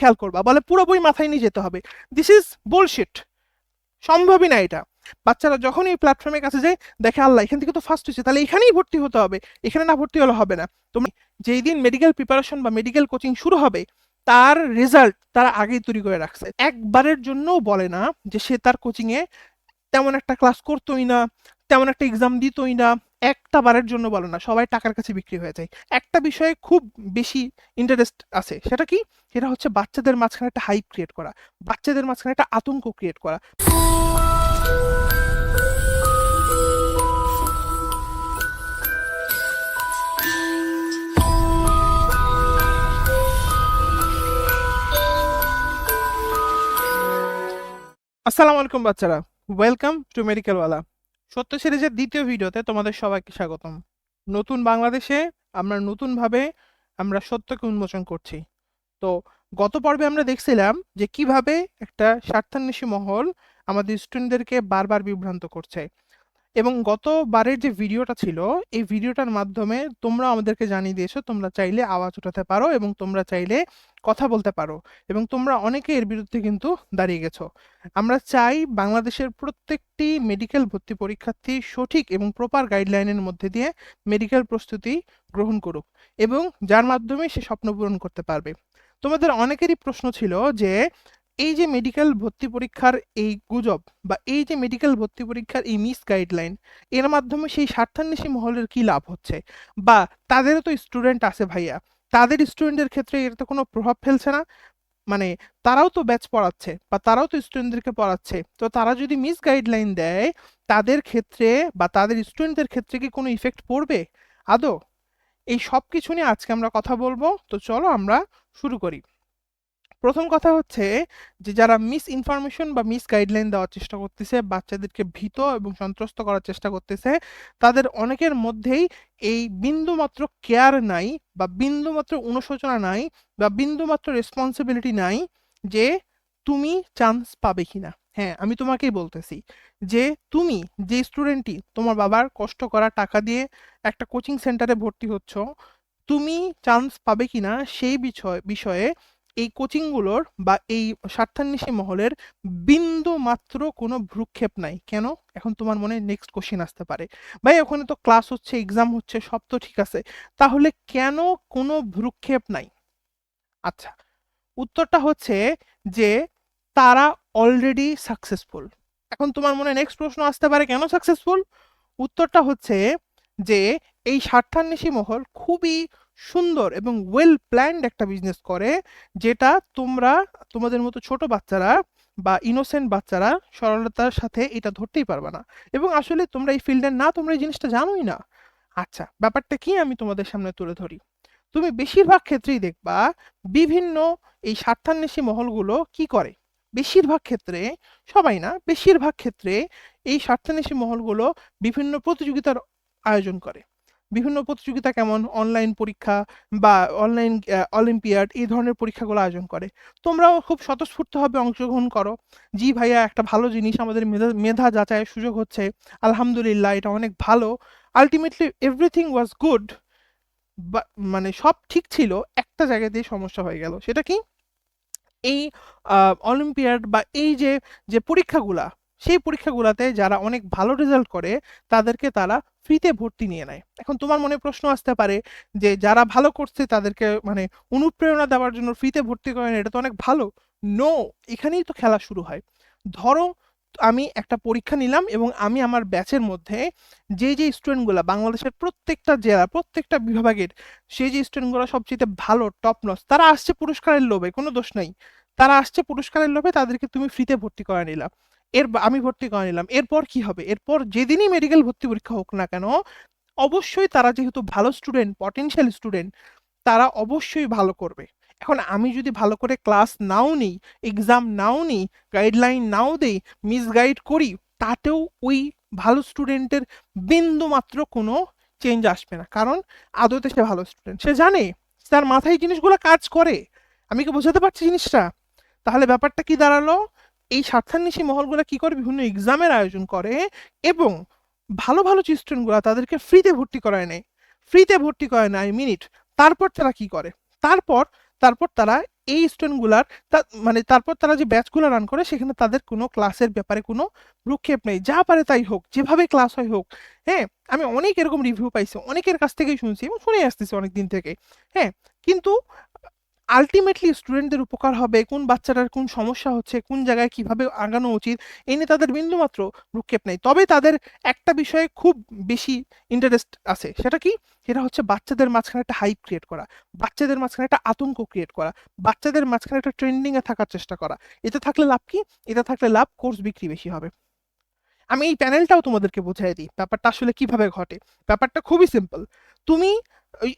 খেয়াল করবা, বলে পুরো বই মাথায় নিয়ে যেতে হবে। দিস ইজ বোলশিট সম্ভবই না এটা। বাচ্চারা যখন এই প্ল্যাটফর্মের কাছে যায়, দেখে, আল্লাহ, এখান থেকে তো ফার্স্ট হয়েছে, তাহলে এখানেই ভর্তি হতে হবে। এখানে না ভর্তি হলে হবে না। তুমি যেই দিন মেডিকেল প্রিপারেশন বা মেডিকেল কোচিং শুরু হবে, তার রেজাল্ট তারা আগেই তৈরি করে রাখছে। একবারের জন্যও বলে না যে সে তার কোচিংয়ে তেমন একটা ক্লাস করতোই না, তেমন একটা এক্সাম দিতই না। একটা বারের জন্য বলো না, সবাই টাকার কাছে বিক্রি হয়ে যায়। একটা বিষয়ে খুব বেশি ইন্টারেস্ট আছে, সেটা কি? সেটা হচ্ছে বাচ্চাদের মাঝখানে একটা হাইপ ক্রিয়েট করা, বাচ্চাদের মাঝখানে একটা আতঙ্ক ক্রিয়েট করা। আসসালামু আলাইকুম বাচ্চারা ওয়েলকাম টু মেডিকেল ওয়ালা সত্য সিরিজের দ্বিতীয় ভিডিওতে তোমাদের সবাইকে স্বাগতম। নতুন বাংলাদেশে আমরা নতুনভাবে আমরা সত্যকে উন্মোচন করছি। তো গত পর্বে আমরা দেখছিলাম যে কীভাবে একটা স্বার্থান্বেষী মহল আমাদের স্টুডেন্টদেরকে বারবার বিভ্রান্ত করছে। এবং গতবারের যে ভিডিওটা ছিল, এই ভিডিওটার মাধ্যমে তোমরা আমাদেরকে জানিয়ে দিয়েছ, তোমরা চাইলে আওয়াজ উঠাতে পারো এবং তোমরা চাইলে কথা বলতে পারো এবং তোমরা অনেকে এর বিরুদ্ধে কিন্তু দাঁড়িয়ে গেছো। আমরা চাই বাংলাদেশের প্রত্যেকটি মেডিকেল ভর্তি পরীক্ষার্থী সঠিক এবং প্রপার গাইডলাইনের মধ্যে দিয়ে মেডিকেল প্রস্তুতি গ্রহণ করুক এবং যার মাধ্যমে সে স্বপ্ন পূরণ করতে পারবে। তোমাদের অনেকেরই প্রশ্ন ছিল যে এই যে মেডিকেল ভর্তি পরীক্ষার এই গুজব বা এই যে মেডিকেল ভর্তি পরীক্ষার এই মিস গাইডলাইন এর মাধ্যমে সেই স্বার্থান্বেষী মহলের কি লাভ হচ্ছে? বা তাদেরও তো স্টুডেন্ট আছে ভাইয়া। তাদের স্টুডেন্টের ক্ষেত্রে এর তো কোনো প্রভাব ফেলছে না? মানে তারাও তো ব্যাচ পড়াচ্ছে বা তারাও তো স্টুডেন্টদেরকে পড়াচ্ছে। তো তারা যদি মিস গাইডলাইন দেয়, তাদের ক্ষেত্রে বা তাদের স্টুডেন্টদের ক্ষেত্রে কি কোনো ইফেক্ট পড়বে? আদৌ? এই সব কিছু নিয়ে আজকে আমরা কথা বলব। তো চলো আমরা শুরু করি। প্রথম কথা হচ্ছে যে যারা মিস ইনফরমেশন বা মিস গাইডলাইন দেওয়ার চেষ্টা করতেছে, বাচ্চাদেরকে ভীত এবং সন্ত্রস্ত করার চেষ্টা করতেছে, তাদের অনেকের মধ্যেই এই বিন্দুমাত্র কেয়ার নাই বা বিন্দুমাত্র অনুশোচনা নাই বা বিন্দুমাত্র রেসপন্সিবিলিটি নাই যে তুমি চান্স পাবে কিনা। হ্যাঁ আমি তোমাকেই বলতেছি যে তুমি যে স্টুডেন্টটি তোমার বাবার কষ্ট করা টাকা দিয়ে একটা কোচিং সেন্টারে ভর্তি হচ্ছ, তুমি চান্স পাবে কিনা সেই বিষয়, বিষয়ে এই কোচিংগুলোর বা এই স্বার্থান্বেষী মহলের বিন্দু মাত্র কোনো ভ্রুক্ষেপ নাই। কেন? এখন তোমার মনে নেক্সট কোশ্চেন আসতে পারে। ভাই, ওখানে তো ক্লাস হচ্ছে এক্সাম হচ্ছে, সব তো ঠিক আছে। তাহলে কেন কোনো ভ্রুক্ষেপ নাই? আচ্ছা উত্তরটা হচ্ছে যে তারা অলরেডি সাকসেসফুল এখন তোমার মনে নেক্সট প্রশ্ন আসতে পারে, কেন সাকসেসফুল উত্তরটা হচ্ছে যে এই স্বার্থান্বেষী মহল খুবই সুন্দর এবং ওয়েল প্ল্যান্ড একটা বিজনেস করে, যেটা তোমরা, তোমাদের মতো ছোট বাচ্চারা বা ইনোসেন্ট বাচ্চারা সরলতার সাথে এটা ধরতেই পারবে না। এবং আসলে তোমরা এই ফিল্ডের না, তোমরা এই জিনিসটা জানোই না। আচ্ছা ব্যাপারটা কি আমি তোমাদের সামনে তুলে ধরি? তুমি বেশিরভাগ ক্ষেত্রেই দেখবা, বিভিন্ন এই স্বার্থান্বেষী মহলগুলো কি করে? বেশিরভাগ ক্ষেত্রে, সবাই না, বেশিরভাগ ক্ষেত্রে এই স্বার্থান্বেষী মহলগুলো বিভিন্ন প্রতিযোগিতার আয়োজন করে। বিভিন্ন প্রতিযোগিতা কেমন? অনলাইন পরীক্ষা বা অনলাইন অলিম্পিয়াড এই ধরনের পরীক্ষাগুলো আয়োজন করে। তোমরাও খুব স্বতঃস্ফূর্তভাবে অংশগ্রহণ করো। জি ভাইয়া, একটা ভালো জিনিস আমাদের মেধা মেধা যাচাইয়ের সুযোগ হচ্ছে। আলহামদুলিল্লাহ, এটা অনেক ভালো। আলটিমেটলি এভরিথিং ওয়াজ গুড মানে সব ঠিক ছিল, একটা জায়গাতেই সমস্যা হয়ে গেল। সেটা কি? এই অলিম্পিয়াড বা এই যে যে পরীক্ষাগুলা, সেই পরীক্ষাগুলোতে যারা অনেক ভালো রেজাল্ট করে, তাদেরকে তারা ফ্রিতে ভর্তি নিয়ে নেয়। এখন তোমার মনে প্রশ্ন আসতে পারে যে যারা ভালো করছে তাদেরকে মানে অনুপ্রেরণা দেওয়ার জন্য ফ্রিতে ভর্তি করেন, এটা তো অনেক ভালো। নো এখানেই তো খেলা শুরু হয়। ধরো আমি একটা পরীক্ষা নিলাম এবং আমি আমার ব্যাচের মধ্যে যে যে স্টুডেন্টগুলো, বাংলাদেশের প্রত্যেকটা জেলা, প্রত্যেকটা বিভাগের সেই যে স্টুডেন্টগুলো সবচেয়ে ভালো টপ নস তারা আসছে পুরস্কারের লোভে, কোনো দোষ নাই। তারা আসছে পুরস্কারের লোভে, তাদেরকে তুমি ফ্রিতে ভর্তি করে নিলাম এর আমি ভর্তি করে নিলাম। এরপর কি হবে? এরপর যেদিনই মেডিকেল ভর্তি পরীক্ষা হোক না কেন, অবশ্যই তারা যেহেতু ভালো স্টুডেন্ট পটেনশিয়াল স্টুডেন্ট তারা অবশ্যই ভালো করবে। এখন আমি যদি ভালো করে ক্লাস নাও নিই এক্সাম নাও নিই গাইডলাইন নাও দেই মিসগাইড করি, তাতেও ওই ভালো স্টুডেন্টের বিন্দু মাত্র কোনো চেঞ্জ আসবে না। কারণ আদতে সে ভালো স্টুডেন্ট সে জানে, তার মাথায় জিনিসগুলো কাজ করে। আমি কি বোঝাতে পারছি জিনিসটা? তাহলে ব্যাপারটা কি দাঁড়াল? এই স্বার্থান্বেষী মহলগুলো কি করে? বিভিন্ন এক্সামের আয়োজন করে এবং ভালো ভালো যে স্টুডেন্টগুলো তাদেরকে ফ্রিতে ভর্তি করায় নেয়। ফ্রিতে ভর্তি করায় নেয় মিনিট তারপর তারা কি করে? তারপর তারপর তারা এই স্টুডেন্টগুলার মানে তারপর তারা যে ব্যাচগুলো রান করে, সেখানে তাদের কোনো ক্লাসের ব্যাপারে কোনো ভ্রুক্ষেপ নেই। যা পারে তাই হোক, যেভাবে ক্লাস হয় হোক। হ্যাঁ আমি অনেক এরকম রিভিউ পাইছি, অনেকের কাছ থেকেই শুনছি এবং শুনে আসতেছি অনেক দিন থেকে। হ্যাঁ কিন্তু আলটিমেটলি স্টুডেন্টদের উপকার হবে, কোন বাচ্চাটার কোন সমস্যা হচ্ছে, কোন জায়গায় কীভাবে আগানো উচিত এই নিয়ে তাদের বিন্দুমাত্র ভ্রুক্ষেপ নেই। তবে তাদের একটা বিষয়ে খুব বেশি ইন্টারেস্ট আছে, সেটা কি? সেটা হচ্ছে বাচ্চাদের মাঝখানে একটা হাইপ ক্রিয়েট করা, বাচ্চাদের মাঝখানে একটা আতঙ্ক ক্রিয়েট করা, বাচ্চাদের মাঝখানে একটা ট্রেন্ডিংয়ে থাকার চেষ্টা করা। এতে থাকলে লাভ কি? এটা থাকলে লাভ কোর্স বিক্রি বেশি হবে। আমি এই প্যানেলটাও তোমাদেরকে বোঝাই দিই, ব্যাপারটা আসলে কীভাবে ঘটে? ব্যাপারটা খুবই সিম্পল তুমি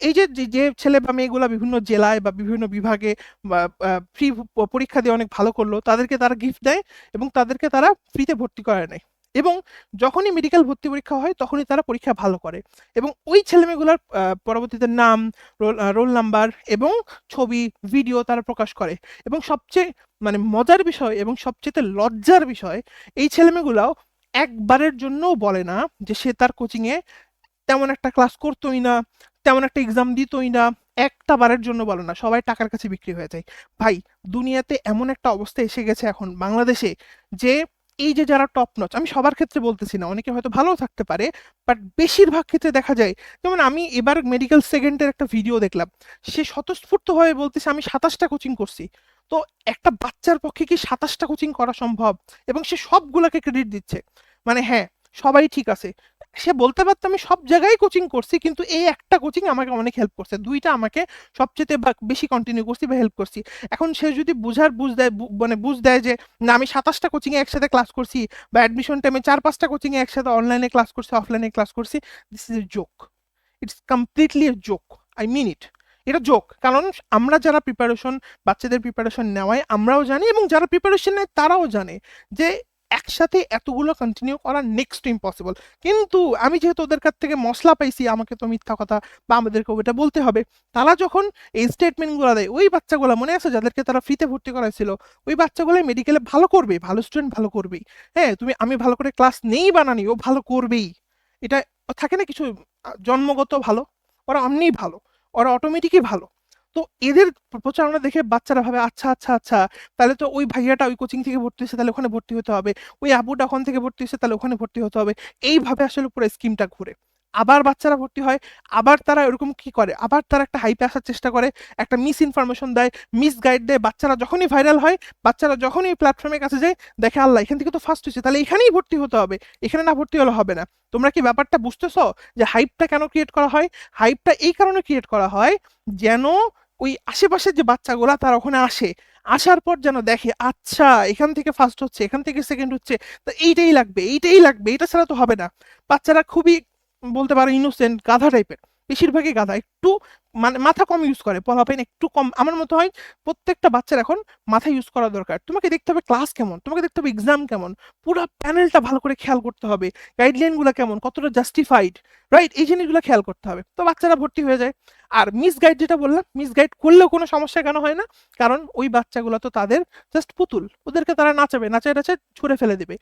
এই যে, যে- ছেলে বা মেয়েগুলা বিভিন্ন জেলায় বা বিভিন্ন বিভাগে ফ্রি পরীক্ষা দিয়ে অনেক ভালো করল, তাদেরকে তারা গিফট দেয় এবং তাদেরকে তারা ফ্রিতে ভর্তি করে নেয়। এবং যখনই মেডিকেল ভর্তি পরীক্ষা হয়, তখনই তারা পরীক্ষা ভালো করে। এবং ওই ছেলেমেয়েগুলোর পরবর্তীতে নাম, রোল রোল নাম্বার এবং ছবি ভিডিও তারা প্রকাশ করে। এবং সবচেয়ে মানে মজার বিষয় এবং সবচেয়ে লজ্জার বিষয়, এই ছেলেমেয়েগুলাও একবারের জন্যও বলে না যে সে তার কোচিংয়ে তেমন একটা ক্লাস করতোই না, তেমন একটা এক্সাম দিতই না, একটা বারের জন্য বলো না, সবাই টাকার কাছে বিক্রি হয়ে যায়। ভাই, দুনিয়াতে এমন একটা অবস্থা এসে গেছে এখন বাংলাদেশে যে এই যে যারা টপ নচ আমি সবার ক্ষেত্রে বলতেছি না, অনেকে হয়তো ভালোও থাকতে পারে বাট বেশিরভাগ ক্ষেত্রে দেখা যায়, যেমন আমি এবার মেডিকেল সেকেন্ডের একটা ভিডিও দেখলাম, সে স্বতঃস্ফূর্তভাবে বলতেছে, আমি সাতাশটা কোচিং করছি। তো একটা বাচ্চার পক্ষে কি সাতাশটা কোচিং করা সম্ভব? এবং সে সবগুলাকে ক্রেডিট দিচ্ছে। মানে হ্যাঁ সবাই ঠিক আছে সে বলতে পারতো আমি সব জায়গায় কোচিং করছি, কিন্তু এই একটা কোচিং আমাকে অনেক হেল্প করছে। দুইটা আমাকে সবচেয়ে বেশি কন্টিনিউ করছি বা হেল্প করছি। এখন সে যদি বুঝার বুঝ দেয় মানে বুঝ দেয় যে, না, আমি সাতাশটা কোচিংয়ে একসাথে ক্লাস করছি বা অ্যাডমিশন টাইমে চার পাঁচটা কোচিংয়ে একসাথে অনলাইনে ক্লাস করছি অফলাইনে ক্লাস করছি this is a joke it's completely a joke I mean it এটা জোক কারণ আমরা যারা প্রিপারেশন বাচ্চাদের প্রিপারেশন নেওয়ায় আমরাও জানি এবং যারা প্রিপারেশন নেয় তারাও জানে যে একসাথে এতগুলো কন্টিনিউ করা নেক্সট ইম্পসিবল কিন্তু আমি যেহেতু ওদের কাছ থেকে মশলা পাইছি, আমাকে তো মিথ্যা কথা বা আমাদেরকে ওটা বলতে হবে। তারা যখন এই স্টেটমেন্টগুলো দেয়, ওই বাচ্চাগুলো মনে আছে যাদেরকে তারা ফ্রিতে ভর্তি করাইছিল, ওই বাচ্চাগুলো মেডিকেলে ভালো করবে, ভালো স্টুডেন্ট ভালো করবেই। হ্যাঁ তুমি, আমি ভালো করে ক্লাস নেই বানানি, ও ভালো করবেই। এটা, থাকে না কিছু জন্মগত ভালো, ওরা এমনিই ভালো, ওরা অটোমেটিকই ভালো। তো এদের প্রচারণা দেখে বাচ্চারা ভাবে আচ্ছা আচ্ছা আচ্ছা তাহলে তো ওই ভাইয়াটা ওই কোচিং থেকে ভর্তি হয়েছে, তাহলে ওখানে ভর্তি হতে হবে। ওই আবুটা ওখান থেকে ভর্তি হয়েছে, তাহলে ওখানে ভর্তি হতে হবে। এইভাবে আসলে পুরো স্কিমটা ঘুরে। আবার বাচ্চারা ভর্তি হয়, আবার তারা এরকম কি করে? আবার তারা একটা হাইপে আসার চেষ্টা করে, একটা মিস ইনফরমেশন দেয় মিস গাইড দেয়। বাচ্চারা যখনই ভাইরাল হয়, বাচ্চারা যখনই এই প্ল্যাটফর্মের কাছে যায়, দেখে, আল্লাহ, এখান থেকে তো ফার্স্ট হয়েছে, তাহলে এখানেই ভর্তি হতে হবে। এখানে না ভর্তি হলে হবে না। তোমরা কি ব্যাপারটা বুঝতেছো যে হাইপটা কেন ক্রিয়েট করা হয়? হাইপটা এই কারণে ক্রিয়েট করা হয় যেন ওই আশেপাশের যে বাচ্চাগুলা, তারা ওখানে আসে। আসার পর যেন দেখে আচ্ছা এখান থেকে ফার্স্ট হচ্ছে, এখান থেকে সেকেন্ড হচ্ছে, তো এইটাই লাগবে এইটাই লাগবে, এটা ছাড়া তো হবে না। বাচ্চারা খুবই বলতে পারো ইনোসেন্ট গাধা টাইপের বেশিরভাগই গাধা, একটু মানে মাথা কম ইউজ করে পলাপেন একটু কম। আমার মতো হয় প্রত্যেকটা বাচ্চার এখন মাথা ইউজ করা দরকার। তোমাকে দেখতে হবে ক্লাস কেমন, তোমাকে দেখতে হবে এক্সাম কেমন, পুরো প্যানেলটা ভালো করে খেয়াল করতে হবে গাইডলাইনগুলো কেমন, কতটা জাস্টিফাইড রাইট এই জিনিসগুলো খেয়াল করতে হবে। তো বাচ্চারা ভর্তি হয়ে যায়। আর মিস গাইড যেটা বললাম মিস গাইড করলেও কোনো সমস্যা কেন হয় না? কারণ ওই বাচ্চাগুলো তো তাদের জাস্ট পুতুল। ওদেরকে তারা নাচাবে, নাচায় নাচায় ছুঁড়ে ফেলে দেবে।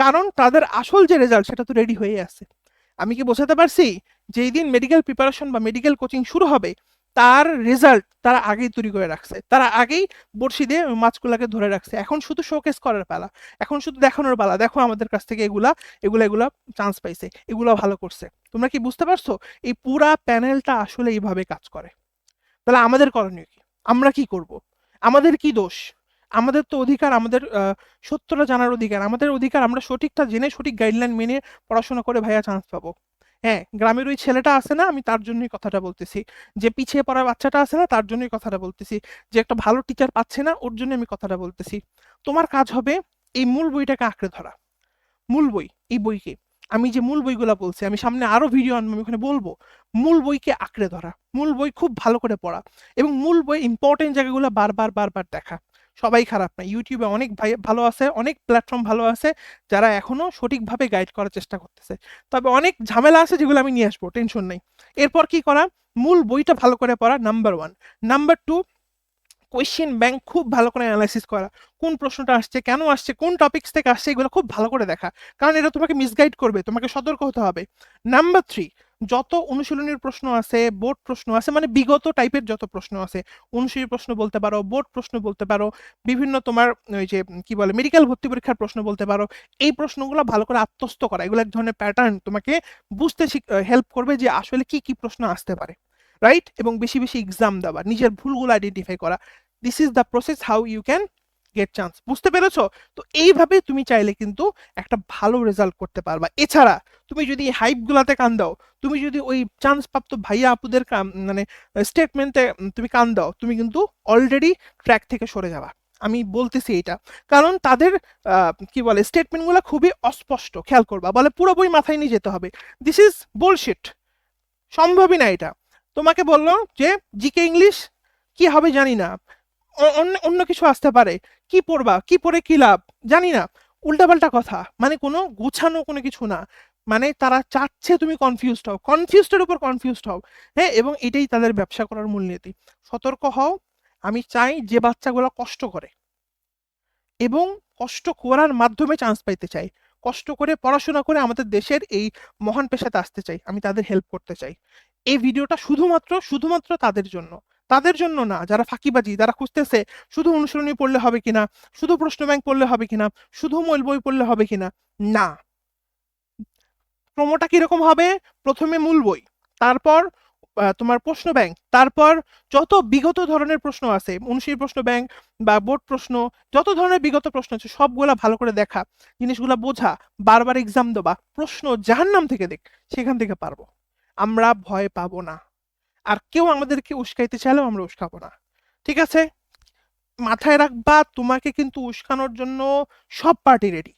কারণ তাদের আসল যে রেজাল্ট সেটা তো রেডি হয়ে আছে। আমি কি বোঝাতে পারছি? যেই দিন মেডিকেল প্রিপারেশন বা মেডিকেল কোচিং শুরু হবে, তার রেজাল্ট তারা আগেই তৈরি করে রাখছে। তারা আগেই বড়শি দিয়ে মাছগুলাকে ধরে রাখছে। এখন শুধু শোকেস করার পালা। এখন শুধু দেখানোর পালা। দেখো আমাদের কাছ থেকে এগুলা এগুলা এগুলা চান্স পাইছে। এগুলা ভালো করছে। তোমরা কি বুঝতে পারছ? এই পুরা প্যানেলটা আসলে এইভাবে কাজ করে। তাহলে আমাদের করণীয় কি? আমরা কি করব? আমাদের কি দোষ? আমাদের তো অধিকার, আমাদের সত্যটা জানার অধিকার। আমাদের অধিকার আমরা সঠিকটা জেনে, সঠিক গাইডলাইন মেনে পড়াশোনা করে ভাইয়া চান্স পাবো। হ্যাঁ গ্রামের ওই ছেলেটা আছে না? আমি তার জন্যই কথাটা বলতেছি। যে পিছিয়ে পড়া বাচ্চাটা আছে না? তার জন্যই কথাটা বলতেছি। যে একটা ভালো টিচার পাচ্ছে না? ওর জন্য আমি কথাটা বলতেছি। তোমার কাজ হবে এই মূল বইটাকে আঁকড়ে ধরা। মূল বই, এই বইকে। আমি যে মূল বইগুলো বলছি, আমি সামনে আরও ভিডিও আনব, আমি ওখানে বলব, মূল বইকে আঁকড়ে ধরা, মূল বই খুব ভালো করে পড়া এবং মূল বই ইম্পর্টেন্ট জায়গাগুলো বারবার বারবার দেখা। সবাই খারাপ না ইউটিউবে অনেক ভাই, ভালো আছে, অনেক প্ল্যাটফর্ম ভালো আছে, যারা এখনও সঠিকভাবে গাইড করার চেষ্টা করতেছে। তবে অনেক ঝামেলা আছে যেগুলো আমি নিয়ে আসব টেনশন নেই। এরপর কি করা? মূল বইটা ভালো করে পড়া number one number two question bank খুব ভালো করে অ্যানালাইসিস করা। কোন প্রশ্নটা আসছে, কেন আসছে, কোন টপিকস থেকে আসছে, এগুলো খুব ভালো করে দেখা। কারণ এটা তোমাকে মিসগাইড করবে, তোমাকে সতর্ক হতে হবে। নাম্বার থ্রি যত অনুশীলনীর প্রশ্ন আছে বোর্ড প্রশ্ন আছে মানে বিগত টাইপের যত প্রশ্ন আছে, অনুশীলনী প্রশ্ন বলতে পারো বোর্ড প্রশ্ন বলতে পারো, বিভিন্ন তোমার ওই যে, কি বলে মেডিকেল ভর্তি পরীক্ষার প্রশ্ন বলতে পারো, এই প্রশ্নগুলো ভালো করে আত্মস্থ করা। এগুলো এক ধরনের প্যাটার্ন তোমাকে বুঝতে হেল্প করবে যে আসলে কি কি প্রশ্ন আসতে পারে। রাইট এবং বেশি বেশি এক্সাম দেওয়া, নিজের ভুলগুলো আইডেন্টিফাই করা। This is the process how you can get chance বুঝতে পেরেছ? তো এইভাবে তুমি চাইলে কিন্তু একটা ভালো রেজাল্ট করতে পারবা। এছাড়া তুমি যদি হাইপগুলাতে কান দাও, তুমি যদি ওই চান্স প্রাপ্ত ভাইয়া আপুদের মানে স্টেটমেন্টে তুমি কান দাও, তুমি কিন্তু অলরেডি ট্র্যাক থেকে সরে যাবা। আমি বলতেছি এটা। কারণ তাদের কি বলে স্টেটমেন্টগুলো খুবই অস্পষ্ট, খেয়াল করবা। বলে পুরো বই মাথায় নিয়ে যেতে হবে। দিস ইজ বোলশিট সম্ভবই না এটা। তোমাকে বলল যে, জিকে ইংলিশ? কি হবে জানি না। অন্য অন্য কিছু আসতে পারে। কি পড়বা? কি পড়ে কি লাভ? জানি না। উল্টাপাল্টা কথা। মানে কোনো গুছানো কোনো কিছু না। মানে তারা চাচ্ছে তুমি কনফিউজড হও। কনফিউজডের উপর কনফিউজড হও। হ্যাঁ এবং এটাই তাদের ব্যবসা করার মূলনীতি। সতর্ক হও। আমি চাই যে বাচ্চাগুলো কষ্ট করে। এবং কষ্ট করার মাধ্যমে চান্স পাইতে চাই। কষ্ট করে পড়াশোনা করে আমাদের দেশের এই মহান পেশাতে আসতে চাই। আমি তাদের হেল্প করতে চাই। এই ভিডিওটা শুধুমাত্র শুধুমাত্র তাদের জন্য। তাদের জন্য না, যারা ফাঁকিবাজি, যারা খুঁজতেছে শুধু অনুসরণী পড়লে হবে কিনা, শুধু প্রশ্ন ব্যাংক পড়লে হবে কিনা, শুধু মূল বই পড়লে হবে কিনা, না। ক্রমটা কীরকম হবে? প্রথমে মূল বই, তারপর তোমার প্রশ্ন ব্যাংক তারপর যত বিগত ধরনের প্রশ্ন আছে, অনুশীলনী প্রশ্ন ব্যাংক বা বোর্ড প্রশ্ন, যত ধরনের বিগত প্রশ্ন আছে, সবগুলা ভালো করে দেখা, জিনিসগুলা বোঝা, বারবার এক্সাম দেবা প্রশ্ন যার নাম থেকে দেখ, সেখান থেকে পারব। আমরা ভয় পাবো না। আর কেউ আমাদেরকে উস্কাইতে চাইলেও আমরা উস্কাবো না। ঠিক আছে? মাথায় রাখবা, তোমাকে কিন্তু উস্কানোর জন্য সব পার্টি রেডি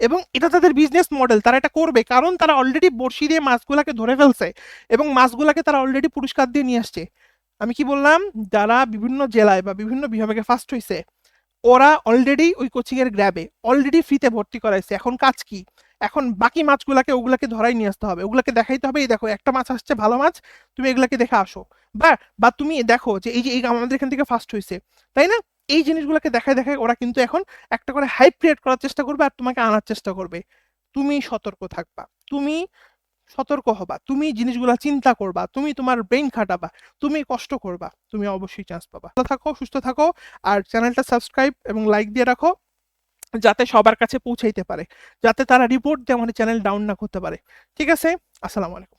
এবং এটা তাদের বিজনেস মডেল তারা এটা করবে। কারণ তারা অলরেডি বড়শি দিয়ে মাছগুলাকে ধরে ফেলছে এবং মাছগুলাকে তারা অলরেডি পুরস্কার দিয়ে নিয়ে আসছে। আমি কি বললাম? যারা বিভিন্ন জেলায় বা বিভিন্ন বিভাগে ফার্স্ট হয়েছে ওরা অলরেডি ওই কোচিং এর গ্র্যাবে অলরেডি ফ্রিতে ভর্তি করাইছে। এখন কাজ কি? এখন বাকি মাছগুলাকে ওগুলাকে ধরাই নিয়ে আসতে হবে। ওগুলাকে দেখাইতে হবে, এই দেখো একটা মাছ আসছে, ভালো মাছ, তুমি এগুলাকে দেখে আসো। বা বা তুমি দেখো যে এই যে এই আমাদের এখান থেকে ফার্স্ট হয়েছে তাই না? এই জিনিসগুলোকে দেখায় দেখায় ওরা কিন্তু এখন একটা করে হাইপ ক্রিয়েট করার চেষ্টা করবে আর তোমাকে আনার চেষ্টা করবে। তুমি সতর্ক থাকবা, তুমি সতর্ক হবা, তুমি জিনিসগুলো চিন্তা করবা, তুমি তোমার ব্রেইন খাটাবা, তুমি কষ্ট করবা, তুমি অবশ্যই চান্স পাবা। ভালো থাকো, সুস্থ থাকো, আর চ্যানেলটা সাবস্ক্রাইব এবং লাইক দিয়ে রাখো। যাতে সবার কাছে পৌঁছাইতে পারে। যাতে তারা রিপোর্ট দিয়ে আমাদের চ্যানেল ডাউন না করতে পারে। ঠিক আছে? আসসালামু আলাইকুম।